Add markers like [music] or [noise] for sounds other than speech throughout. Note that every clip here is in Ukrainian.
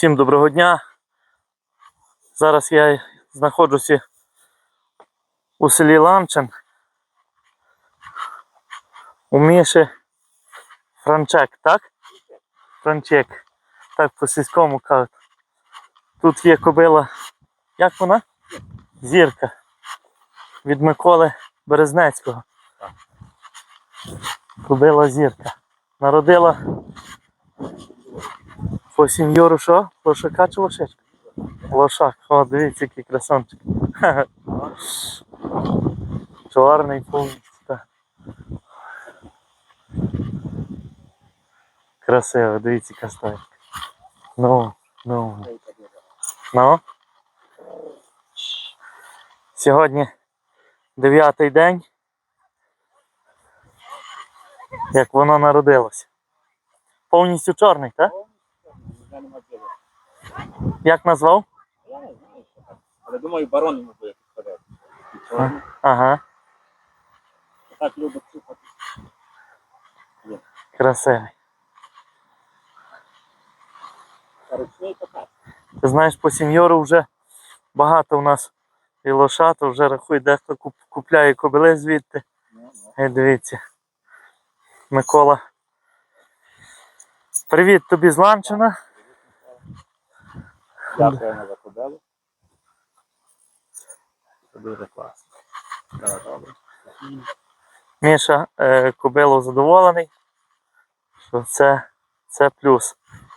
Всім доброго дня. Зараз я знаходжуся у селі Ланчин. У Міші Франчек, так? Франчек. Так по сільському кажуть. Тут є кобила. Як вона? Зірка. Від Миколи Березнецького. Кобила зірка. Народила по сеньору що? Лошака чи лошечка? Лошак. О, дивіться, який красончик. [laughs] Чорний повністю. Красиво, дивіться, яка. Ну, ну. Ну. Сьогодні дев'ятий день. Як воно народилося. Повністю чорний, так? Як назвав? Але думаю, барон йому буде підходити. Ага, Так любить чухати. красивий. Ручний. Ти знаєш, по сеньору вже багато у нас і лошат, вже рахуй, дехто куп- купляє кобили звідти. Ну, ну. І дивіться. Микола. Привіт тобі з Ланчина. Дякуємо за кобелу. Це дуже класно. Так, добре. Міша е, кобило задоволений. Що це, це плюс.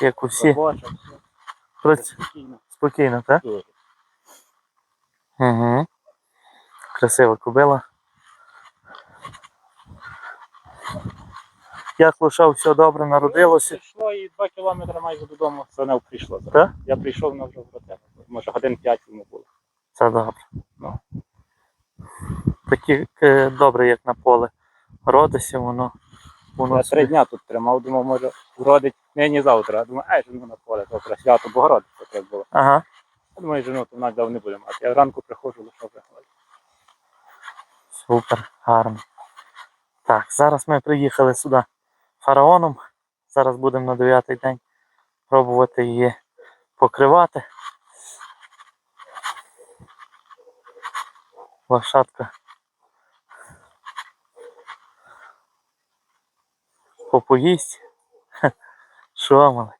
Як усі. Робоча, Спокійно. Спокійно, так? Угу. Красива кобила. Як лоша все добре народилося. Прийшло і два кілометри майже додому. Це не прийшло. Так? Я прийшов на вже в готель. Може годин п'ять йому було. Це добре. Ну. Такі е, добре, як на поле. Родися, воно. воно Я собі- три дня тут тримав, думав, може вродить нині завтра. Я думаю, ай, жену на поле, завтра свято Богородиця треба було. Ага. Я думаю, жену то вона дав не буде мати. Я ранку приходжу, лише приходжу. Супер, гарно. Так, зараз ми приїхали сюди фараоном. Зараз будемо на дев'ятий день пробувати її покривати. Лошадка. Попоїсть. [laughs] Малий?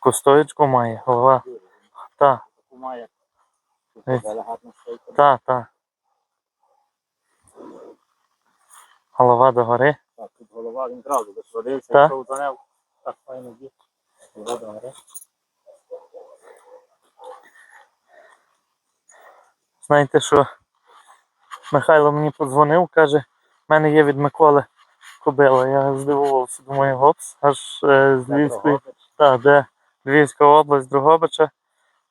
Таку має, голова. Та, Таку має. Ей. Делегатна Голова догори. Так, тут голова, він родився, Так. йшов за. Так файно біг. Голова до гори. Знаєте, що Михайло мені подзвонив, каже, в мене є від Миколи кобила. Я здивувався, думаю, гопс, аж е, з Львівської, та, де Львівська область, Другобича,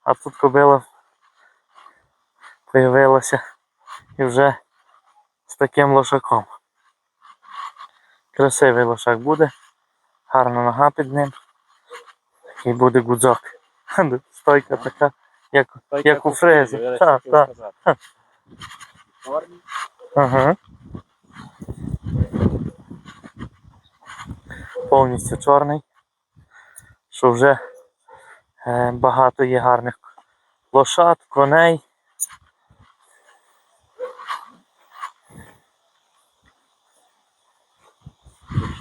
а тут кобила появилася і вже з таким лошаком. Красивий лошак буде, гарна нога під ним. І буде гудзок. [laughs] Стойка така, як, Стойка як у фрезі. Так, так. Чорний. Ага. Повністю чорний. Що вже е, багато є гарних лошад, коней.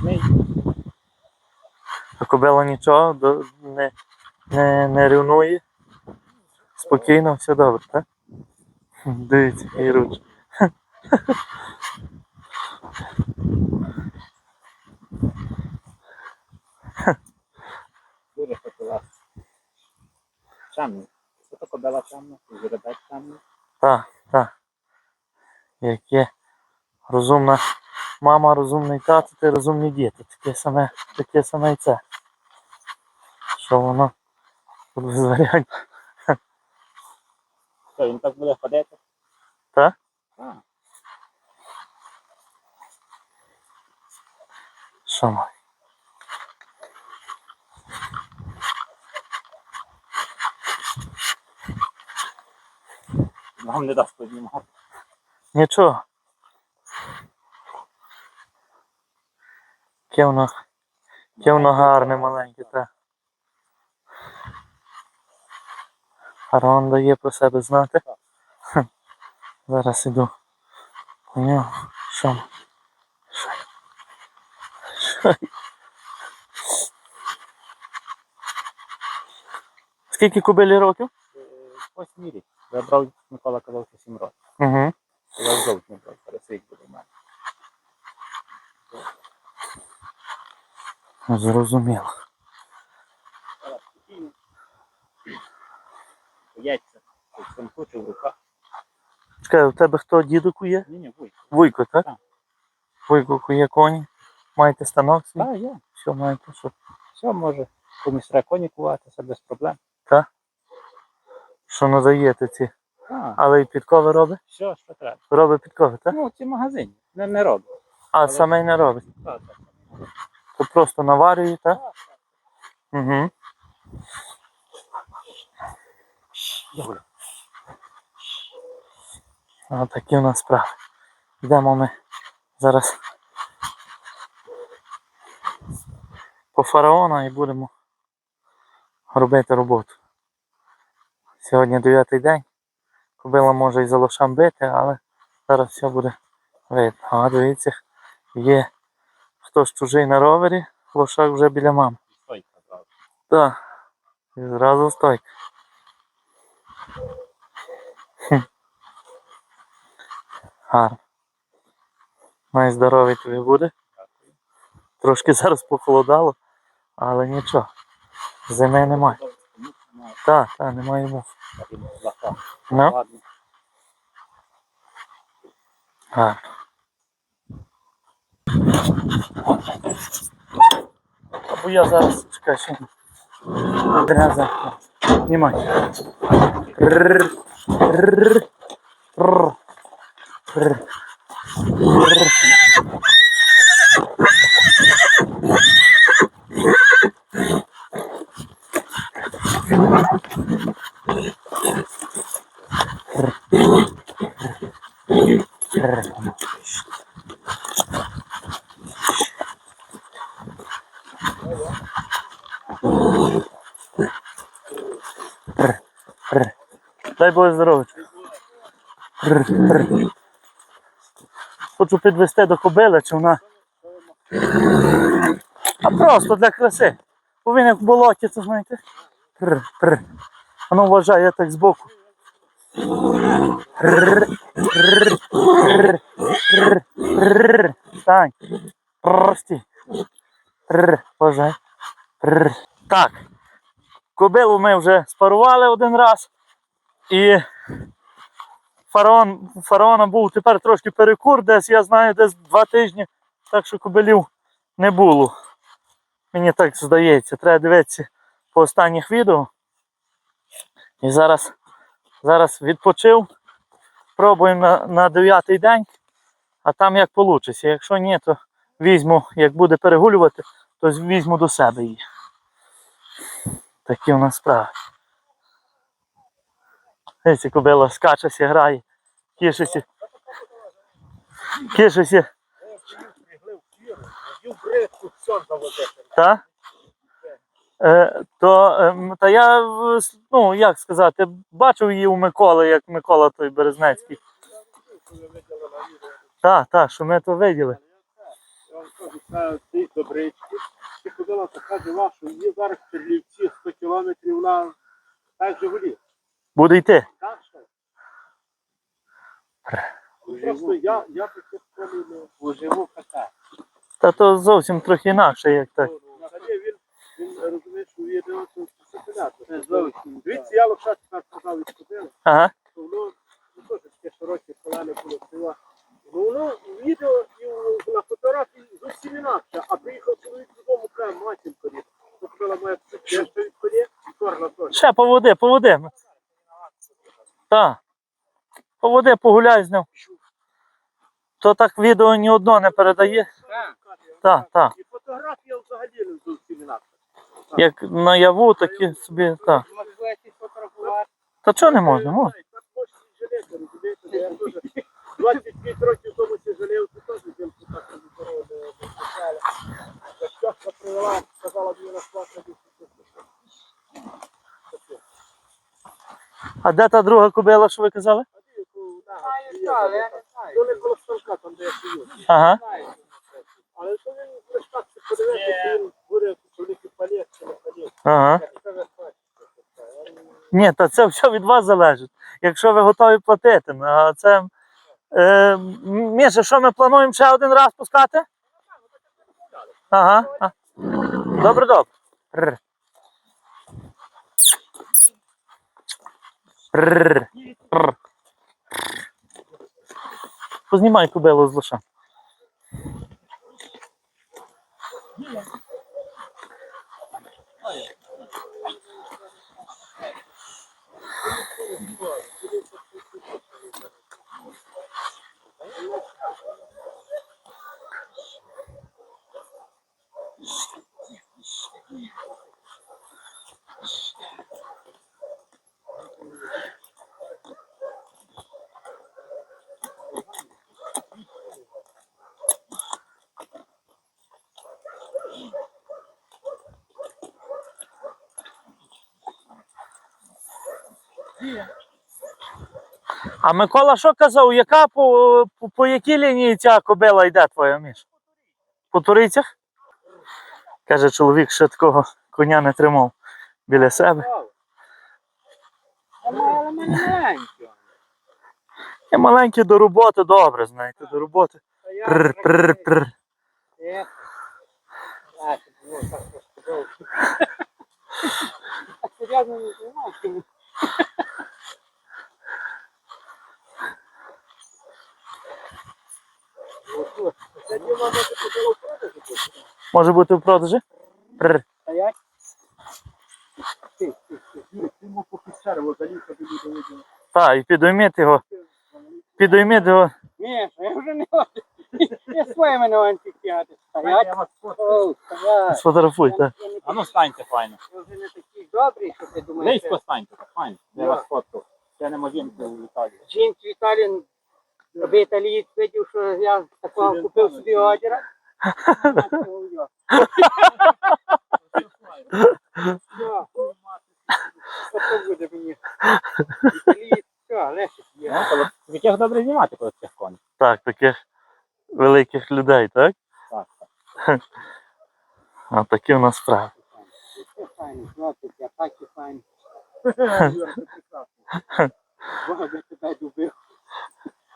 Ручний. Кобила нічого не, не, не ревнує. Спокійно, все добре, так? Дивіться, який руч. Дуже хотіла. Чамний. Це така бела чамна, жеребець чамний. Так, так. Яке розумна мама, розумний тато, ти розумні діти. Таке саме, таке саме і це. Що воно тут варіант. Що, він так буде ходити? Так? Що має? Нам не дасть піднімати. Нічого. Яке воно, яке воно гарне маленьке, так. Фараон дає про себе знати. Хм. Зараз іду. по нього. Що? Що? Що? Скільки кубилі років? Восьмій рік. Я брав, Микола казав, що сім років. Угу. Я жовтні брав, пересвіт буде в мене. Зрозуміло. Яйця. Сам хочу в руках. Чекай, у тебе хто діду кує? Ні, ні, вуйко. Вуйко, так? Так. Вуйко кує коні. Маєте станок свій? Так, є. Все маєте, що? Все може. Комусь треба коні куватися без проблем. Що надаєте ці? Так, Але і підкови робить? все, що треба. Робить підкови, так? Ну, ці магазині. Не, не роблю. А Але- саме й не робить. Так, так. То просто наварює, так? Так, Угу. Добре. А такі у нас справи. Йдемо ми зараз по фараона і будемо робити роботу. Сьогодні дев'ятий день. Кобила може і за лошам бити, але зараз все буде видно. А дивіться, є хтось чужий на ровері, лошак вже біля мами. Стойка, правда. Так. І зразу стойка. Гарно. Найздоровий тобі буде. Трошки зараз похолодало, але нічого. Зими немає. Так, так, немає лака. Ну, гарно. Bo ja zaraz czekaj się. Odradza. Nie ma. Rrr, rrr, rrr, rrr, rrr. Хочу підвести до кобили, чи вона. А просто для краси. Бо він як в болоті, це знаєте. Ну вважай, я так збоку. Стань. Прості. Вважай. Так. Кобилу ми вже спарували один раз. І фараон, фараона був тепер трошки перекур, десь, я знаю, десь два тижні. Так що кобилів не було. Мені так здається. Треба дивитися по останніх відео. І зараз, зараз відпочив. Пробуємо на, на дев'ятий день, а там як вийде. Якщо ні, то візьму, як буде перегулювати, то візьму до себе її. Такі у нас справи. Дивіться, кобила скачеся, грає, тішиться. Тішиться. Та? Е, то, ем, та я, ну, як сказати, бачив її у Миколи, як Микола той Березнецький. Так, так, що ми то виділи. Ті добрички. Ти ходила така діла, що є зараз в Терлівці 100 кілометрів на так. Буде йти. Ну, Просто я, я таке скоро не Уживу кота. Та то зовсім трохи інакше, як так. Взагалі він, він розуміє, що понятно. Зовсім. Дивіться, я лоша тепер сказав від ходила, Ага. воно ну, теж таке широке колено було сила. Ну воно відео і на фотографії зовсім інакше, а приїхав чоловік додому, каже, матінко, рід. Купила моя психія, що від коні, чорна теж. Ще поводи, поводи. Так. Поводи, погуляй з ним. То так відео ні одно не передає. Так, так. І фотографія взагалі не зовсім інакша. Як наяву, такі собі. Так. Можливо, фотографувати. Та чого не можна? Можна. Так можна і жаліти, розумієте? бо Я теж 25 років тому ще жалів, то теж він так здорово не писали. привела, сказала мені на склад на А де та друга кобила, що ви казали? Ага. Але то він лише так подивився, що він буде чи не. Ага. Це. Ні, та це все від вас залежить. Якщо ви готові платити. Ну, А це. Е, Міша, що ми плануємо ще один раз пускати? Ага. Добре, добре. Познімай кубелу з лоша. А Микола що казав, яка по, по, по якій лінії ця кобила йде твоя між? По турицях? Каже, чоловік ще такого коня не тримав біля себе. Але маленькі. Маленькі до роботи, добре, знаєте, до роботи. Прр, прр, прр. [laughs] Серйозно не знаю. Це діло може подало продажу. Може бути в продажі? Прр. А як? Ти, ти, ти, Юрій, ти йому поки черво заліз, аби люди виділи. Так, і підойміть його. Підойміть його. Ні, я вже не хочу. Я своїми не хочу тягати. Стоять. Стоять. Сфотографуй, так. А ну станьте файно. Я вже не такий добрий, що ти думаєш. Низько станьте, файно. Я вас фоткав. Це не жінки у Італії. Жінки Віталін, аби італієць видів, що я такого купив собі одяга. Що буде мені? Італієць, все, легше є. Ну, добре знімати, коли цих коней. Так, таких великих людей, так? Так, так. А такі у нас справи. Все файно, хлопець, я так і файно. [laughs] Бога тебе любив.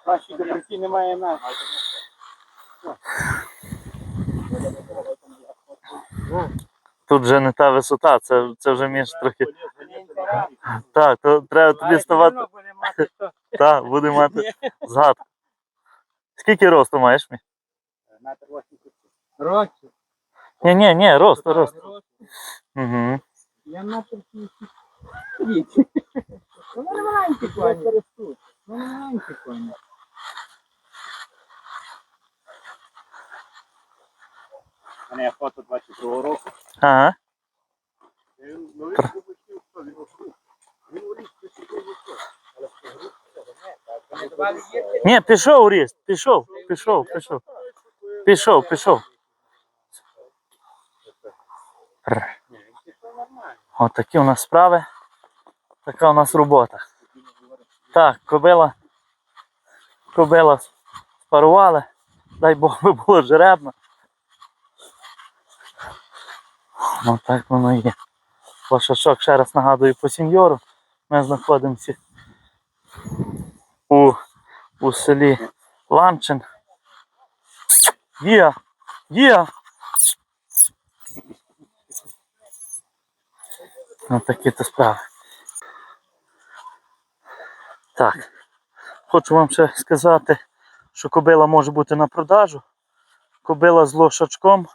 Ваші доброті немає нас. Тут вже не та висота, це, це вже між трохи. Так, то треба тобі ставати. [laughs] Так, буде мати згадку. Скільки росту маєш мій? Метр. Років. Ні, ні, ні, рост, рост. Угу. Я метр. Ну не маленькі коні. Ну не маленькі коні. У мене є фото 22 року. Ага. Він, ну він любить він ушов. Він у річ сюди нічого. Але що грудь, Вони. Ні, пішов ріст, пішов, пішов, пішов. Пішов, пішов. От такі у нас справи. Така у нас робота. Так, кобила. Кобила спарували. Дай Бог [laughs] би було жеребно. Ну так воно є. Лошачок, ще раз нагадую по сеньору. Ми знаходимося у, у селі Ланчин. Є, є. Ось такі то справи. Так. Хочу вам ще сказати, що кобила може бути на продажу. Кобила з лошачком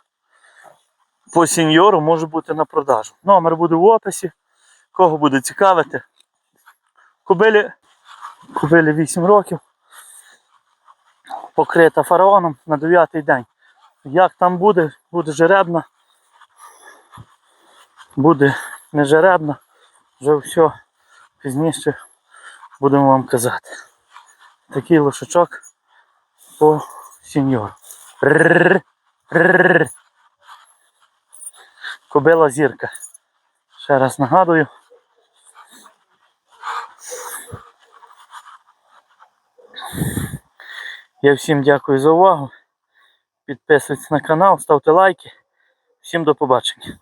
по сеньору може бути на продажу. Номер буде в описі. Кого буде цікавити. Кобилі, кобилі 8 років. Покрита фараоном на 9 день. Як там буде, буде жеребна, буде не жеребна, вже все пізніше будемо вам казати. Такий лошачок по сеньору. Кобила зірка. Ще раз нагадую. Я всім дякую за увагу. Підписуйтесь на канал, ставте лайки. Всім до побачення.